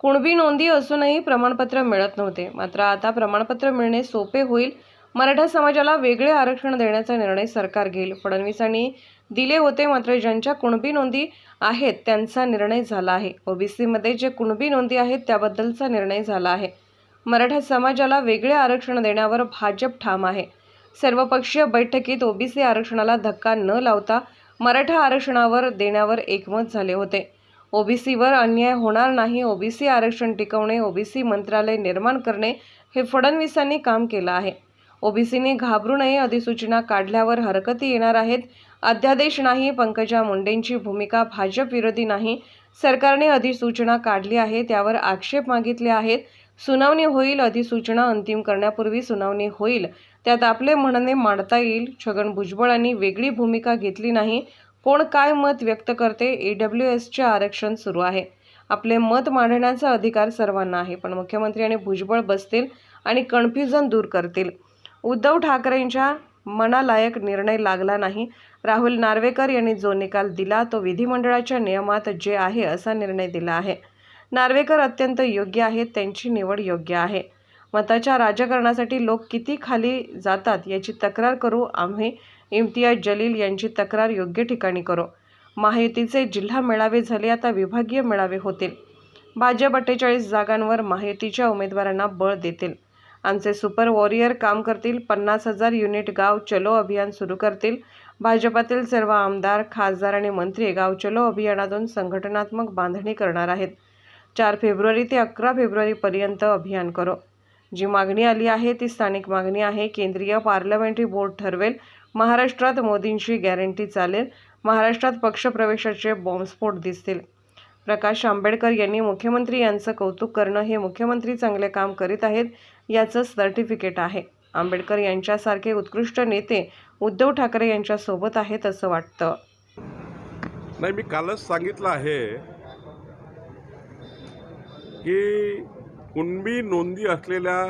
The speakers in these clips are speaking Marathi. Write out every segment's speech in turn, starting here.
कुणबी नोंदी असूनही प्रमाणपत्र मिळत नव्हते. मात्र आता प्रमाणपत्र मिळणे सोपे होईल. मराठा समाजाला वेगळे आरक्षण देण्याचा निर्णय सरकार घेईल. फडणवीसांनी दिले होते मात्र ज्यांच्या कुणबी नोंदी आहेत त्यांचा निर्णय झाला आहे. ओबीसीमध्ये जे कुणबी नोंदी आहेत त्याबद्दलचा निर्णय झाला आहे. मराठा समाजाला वेगळे आरक्षण देण्यावर भाजप ठाम आहे. सर्वपक्षीय बैठकीत ओबीसी आरक्षणाला धक्का न लावता मराठा आरक्षणावर देण्यावर एकमत झाले होते. ओबीसीवर अन्याय होणार नाही ओबीसी आरक्षण टिकवणे ओबीसी मंत्रालय निर्माण करणे हे फडणवीसांनी काम केलं आहे. ओबीसीने घाबरू नये अधिसूचना काढल्यावर हरकती येणार आहेत. अध्यादेश नाही पंकजा मुंडेंची भूमिका भाजप विरोधी नाही. सरकारने अधिसूचना काढली आहे त्यावर आक्षेप मागितले आहेत. सुनावणी होईल अधिसूचना अंतिम करण्यापूर्वी सुनावणी होईल. त्यात आपले म्हणणे मांडता येईल. छगन भुजबळांनी वेगळी भूमिका घेतली नाही. कोण काय मत व्यक्त करते ई डब्ल्यू एसचे आरक्षण सुरू आहे. आपले मत मांडण्याचा अधिकार सर्वांना आहे पण मुख्यमंत्री आणि भुजबळ बसतील आणि कन्फ्युजन दूर करतील. उद्धव ठाकरेंच्या मनालायक निर्णय लागला नाही. राहुल नार्वेकर यांनी जो निकाल दिला तो विधिमंडळाच्या नियमात जे आहे असा निर्णय दिला आहे. नार्वेकर अत्यंत योग्य आहेत त्यांची निवड योग्य आहे. मताच्या राजकारणासाठी लोक किती खाली जातात याची तक्रार करू आम्ही इम्तियाज जलील यांची तक्रार योग्य ठिकाणी करो. महायुतीचे जिल्हा मेळावे झाले आता विभागीय मेळावे होतील. भाजप अठ्ठेचाळीस जागांवर महायुतीच्या उमेदवारांना बळ देतील. आमचे सुपर वॉरियर काम करतील पन्नास हजार युनिट गाव चलो अभियान सुरू करतील. भाजपातील सर्व आमदार खासदार आणि मंत्री गाव चलो अभियानातून संघटनात्मक बांधणी करणार आहेत. चार फेब्रुवारी ते अकरा फेब्रुवारीपर्यंत अभियान करो. जी मागणी आली आहे ती स्थानिक मागणी आहे. केंद्रीय पार्लमेंटरी बोर्ड ठरवेल महाराष्ट्रात मोदींची गॅरंटी चालेल. महाराष्ट्रात पक्षप्रवेशाचे बॉम्बस्फोट दिसतील. प्रकाश आंबेडकर यांनी मुख्यमंत्री यांचं कौतुक करणं हे मुख्यमंत्री चांगले काम करीत आहेत याचं सर्टिफिकेट आहे. आंबेडकर यांच्यासारखे उत्कृष्ट नेते उद्धव ठाकरे यांच्यासोबत आहेत असं वाटतं. नाही मी कालच सांगितलं आहे की कुणबी नोंदी असलेल्या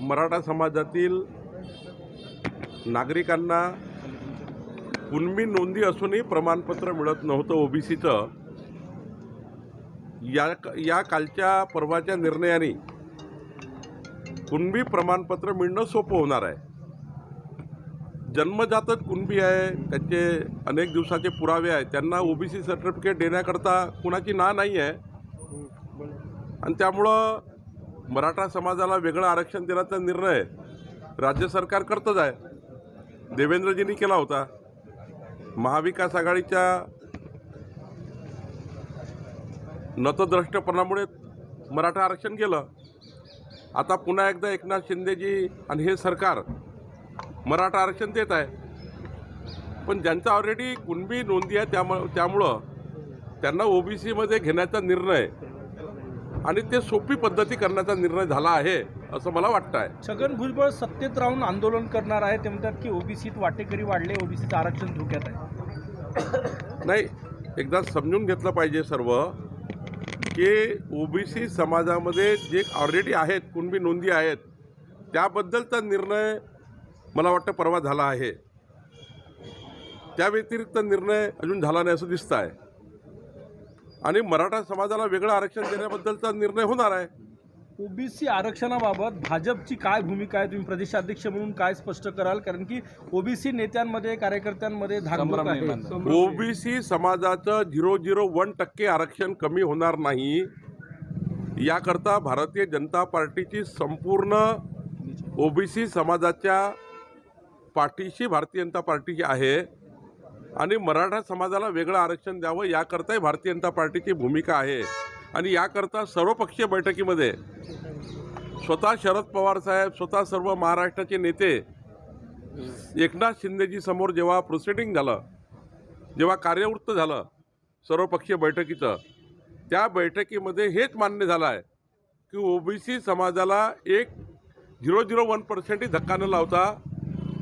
मराठा समाजातील नागरिकांना कुणबी नोंदी असूनही प्रमाणपत्र मिळत नव्हतं ओबीसीचं. या या कालच्या परवाच्या निर्णयाने कुणबी प्रमाणपत्र मिळणं सोपं होणार आहे. जन्मजातच कुणबी आहे त्यांचे अनेक दिवसाचे पुरावे आहेत त्यांना ओबीसी सर्टिफिकेट देण्याकरता कुणाची ना नाही आहे. आणि त्यामुळं मराठा समाजाला वेगळं आरक्षण देण्याचा निर्णय राज्य सरकार करतच आहे. देवेंद्रजींनी केला होता. महाविकास आघाडीच्या नतद्रष्टपणामुळे मराठा आरक्षण गेलं. आता पुन्हा एकदा एकनाथ शिंदेजी आणि हे सरकार मराठा आरक्षण देत आहे. पण ज्यांचा ऑलरेडी कुणबी नोंदी आहे त्यामुळं त्यामुळं त्यांना ओबीसीमध्ये घेण्याचा निर्णय आणि ते सोपी पद्धती करण्याचा निर्णय झाला आहे असं मला वाटतं आहे छगन भुजबळ सत्तेत राहून आंदोलन करणार आहे ते म्हणतात की ओबीसीत वाटेकरी वाढले ओबीसीचं आरक्षण धोक्यात आहे. नाही एकदा समजून घेतलं पाहिजे सर्व की ओबीसी समाजामध्ये जे ऑलरेडी आहेत कुणबी नोंदी आहेत त्याबद्दलचा निर्णय मला वाटतं परवा झाला आहे. त्या व्यतिरिक्त निर्णय अजून झाला नाही असं दिसतं आहे आणि मराठा समाजाला वेगळं आरक्षण देण्याबद्दलचा निर्णय होणार आहे. ओबीसी आरक्षणाबाबत भाजपची काय भूमिका आहे? तुम्ही प्रदेशाध्यक्ष म्हणून काय स्पष्ट कराल? कारण की ओबीसी नेत्यांमध्ये कार्यकर्त्यांमध्ये ओबीसी समाजाचं झिरो झिरो वन टक्के आरक्षण कमी होणार नाही. याकरता भारतीय जनता पार्टीची संपूर्ण ओबीसी समाजाच्या पाठीशी भारतीय जनता पार्टीची आहे. आणि मराठा समाजाला वेगळं आरक्षण द्यावं याकरताही भारतीय जनता पार्टीची भूमिका आहे. आणि याकरता सर्वपक्षीय बैठकीमध्ये स्वतः शरद पवार साहेब स्वतः सर्व महाराष्ट्राचे नेते एकनाथ शिंदेजी समोर जेव्हा प्रोसिडिंग झालं जेव्हा कार्यवृत्त झालं सर्वपक्षीय बैठकीचं त्या बैठकीमध्ये हेच मान्य झालं आहे की ओबीसी समाजाला एक झिरो झिरो वन पर्सेंटही धक्का न लावता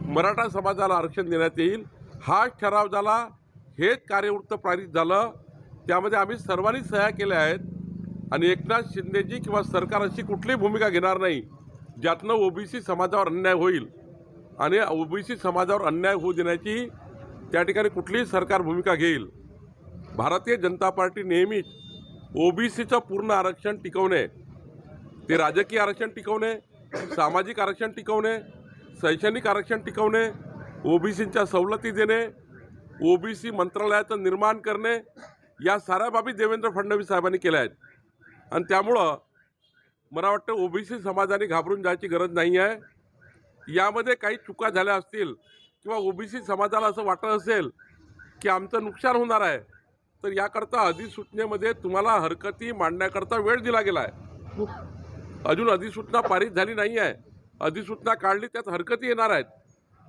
मराठा समाजाला आरक्षण देण्यात येईल. हा ठराव झाला हेच कार्यवृत्त पारित झालं. त्यामध्ये आम्ही सर्वांनी सह्या केल्या आहेत आणि एकनाथ शिंदेजी किंवा सरकार अशी कुठलीही भूमिका घेणार नाही ज्यातनं ओबीसी समाजावर अन्याय होईल. आणि ओबीसी समाजावर अन्याय होऊ देण्याची त्या ठिकाणी कुठलीही सरकार भूमिका घेईल. भारतीय जनता पार्टी नेहमीच ओबीसीचं पूर्ण आरक्षण टिकवणे ते राजकीय आरक्षण टिकवणे सामाजिक आरक्षण टिकवणे शैक्षणिक आरक्षण टिकवणे ओबीसींच्या सवलती देणे ओबीसी मंत्रालयाचं निर्माण करणे या साऱ्या बाबी देवेंद्र फडणवीस साहेबांनी केल्या आहेत. आणि त्यामुळं मला वाटतं ओबीसी समाजाने घाबरून जायची गरज नाही आहे. यामध्ये काही चुका झाल्या असतील किंवा ओबीसी समाजाला असं वाटत असेल की आमचं नुकसान होणार आहे तर याकरता अधिसूचनेमध्ये तुम्हाला हरकती मांडण्याकरता वेळ दिला गेला आहे अजून अधिसूचना पारित झाली नाही आहे. अधिसूचना काढली त्यात हरकती येणार आहेत.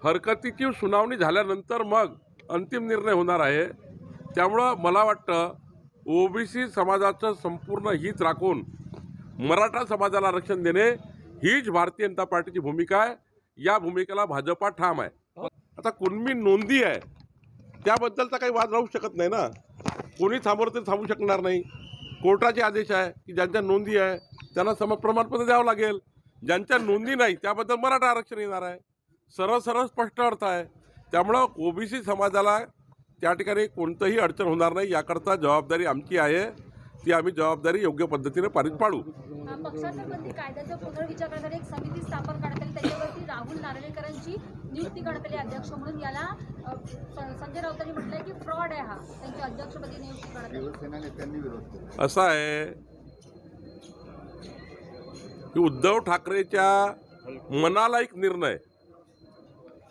हरकतीची सुनावणी झाल्यानंतर मग अंतिम निर्णय होणार आहे. त्यामुळं मला वाटतं ओबीसी समाजाचं संपूर्ण हित राखून मराठा समाजाला आरक्षण देणे हीच भारतीय जनता पार्टीची भूमिका आहे. या भूमिकेला भाजपा ठाम आहे. आता कुणबी नोंदी आहे त्याबद्दलचा काही वाद राहू शकत नाही ना. कोणी थांबवलं तरी थांबू शकणार नाही. कोर्टाचे आदेश आहे की ज्यांच्या नोंदी आहे त्यांना सम प्रमाणपत्र द्यावं लागेल. ज्यांच्या नोंदी नाही त्याबद्दल मराठा आरक्षण येणार आहे. सरळ सरळ स्पष्ट अर्थ आहे. त्यामुळं ओबीसी समाजाला त्या ठिकाणी कोणतंही अडचण होणार नाही याकरता जबाबदारी आमची आहे. ती आम्ही जबाबदारी योग्य पद्धतीने पारित पाडू. पक्षाच्या बंदी कायद्याचा पुनर्विचार करण्यासाठी एक समिती स्थापन करण्यात आली. त्याच्यावरती राहुल नार्वेकरांची नियुक्ती करण्यात आली अध्यक्ष म्हणून. याला अ, स- संजय राऊतांनी म्हटलंय की फ्रॉड आहे हा. त्यांच्या अध्यक्षपदी नियुक्ती करण्यात आली. शिवसेना नेत्यांनी विरोध केला. असं आहे की उद्धव ठाकरेच्या मनाला एक निर्णय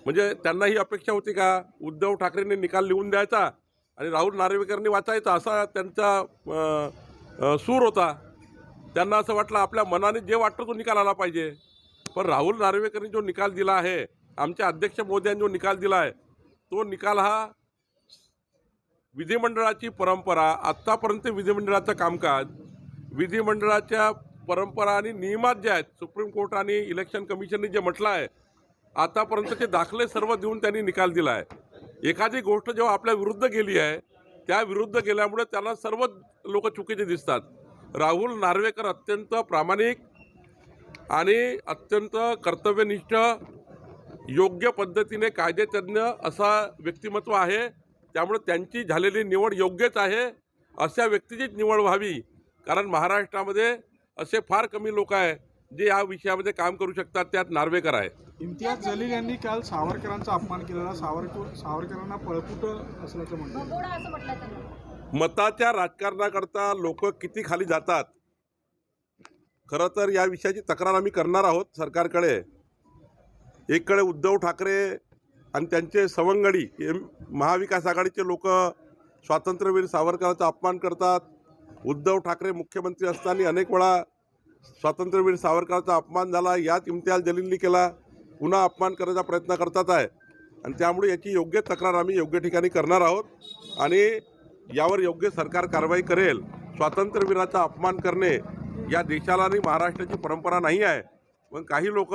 म्हणजे त्यांना ही अपेक्षा होती का उद्धव ठाकरेंनी निकाल लिहून द्यायचा आणि राहुल नार्वेकरनी वाचायचा असा त्यांचा सूर होता. त्यांना असं वाटलं आपल्या मनाने जे वाटतं तो निकाल आला पाहिजे. पण राहुल नार्वेकरनी जो निकाल दिला आहे आमच्या अध्यक्ष मोदयांनी जो निकाल दिला आहे तो निकाल हा विधिमंडळाची परंपरा आत्तापर्यंत विधिमंडळाचं कामकाज विधिमंडळाच्या परंपरा आणि नियमात जे आहेत सुप्रीम कोर्ट आणि इलेक्शन कमिशनने जे म्हटलं आहे आतापर्यंतचे दाखले सर्व देऊन त्यांनी निकाल दिला आहे. एखादी गोष्ट जेव्हा आपल्या विरुद्ध गेली आहे त्या विरुद्ध गेल्यामुळे त्याला सर्व लोक चुकीचे दिसतात. राहुल नार्वेकर अत्यंत प्रामाणिक आणि अत्यंत कर्तव्यनिष्ठ योग्य पद्धतीने कायदेतज्ञ असा व्यक्तिमत्व आहे. त्यामुळे त्यांची झालेली निवड योग्यच आहे अशा व्यक्तीचीच निवड व्हावी. कारण महाराष्ट्रामध्ये असे फार कमी लोक आहे जे या विषयामध्ये काम करू शकतात त्यात नार्वेकर आहे. इम्तियाज जलील यांनी काल सावरकरांचा अपमान केलेला. सावरकर सावरकरांना पळपुट असल्याचं म्हटलं. त्यांनी. मताच्या राजकारणाकरता लोक किती खाली जातात? खरं तर या विषयाची तक्रार आम्ही करणार आहोत सरकारकडे. एककडे उद्धव ठाकरे आणि त्यांचे सवंगडी हे महाविकास आघाडीचे लोक स्वातंत्र्यवीर सावरकरांचा अपमान करतात. उद्धव ठाकरे मुख्यमंत्री असताना अनेक वेळा स्वातंत्र्यवीर सावरकरचा अपमान झाला याच इम्तियाज जलीलनी केला पुन्हा अपमान करण्याचा प्रयत्न करतात आहे. आणि त्यामुळे याची योग्य तक्रार आम्ही योग्य ठिकाणी करणार आहोत आणि यावर योग्य सरकार कारवाई करेल. स्वातंत्र्यवीराचा अपमान करणे या देशाला आणि महाराष्ट्राची परंपरा नाही आहे. पण काही लोक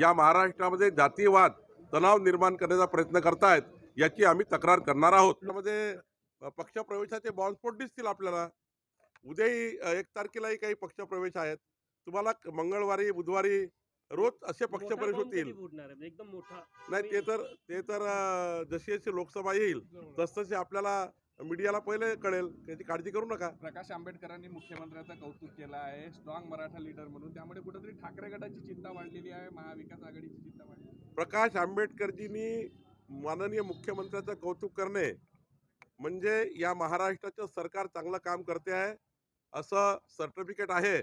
या महाराष्ट्रामध्ये जातीयवाद तणाव निर्माण करण्याचा प्रयत्न करतायत याची आम्ही तक्रार करणार आहोत. त्यामध्ये पक्षप्रवेशाचे बॉम्बस्फोट दिसतील आपल्याला. उद्याही एक तारखेलाही काही पक्षप्रवेश आहेत. तुम्हाला मंगळवारी बुधवारी रोज असे पक्षप्रवेश होतील. एकदम मोठा. नाही ते तर ते तर जशी जशी लोकसभा येईल तसतसे आपल्याला मीडियाला पहिले कळेल. त्याची काळजी करू नका. प्रकाश आंबेडकरांनी मुख्यमंत्र्यांचं कौतुक केलं आहे. स्ट्रॉंग मराठा लीडर म्हणून. त्यामुळे कुठेतरी ठाकरे गटाची चिंता वाढलेली आहे. महाविकास आघाडीची चिंता वाढलेली आहे. प्रकाश आंबेडकरजींनी माननीय मुख्यमंत्र्याचं कौतुक करणे म्हणजे या महाराष्ट्राचं सरकार चांगलं काम करते आहे असं सर्टिफिकेट आहे.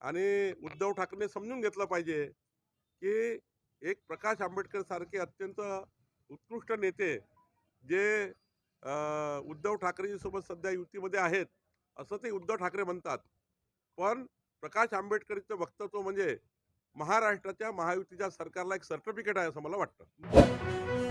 आणि उद्धव ठाकरेने समजून घेतलं पाहिजे की एक प्रकाश आंबेडकर सारखे अत्यंत उत्कृष्ट नेते जे उद्धव ठाकरेजीसोबत सध्या युतीमध्ये आहेत असं ते उद्धव ठाकरे म्हणतात. पण प्रकाश आंबेडकरचं वक्तव्य म्हणजे महाराष्ट्राच्या महायुतीच्या सरकारला एक सर्टिफिकेट आहे असं मला वाटतं.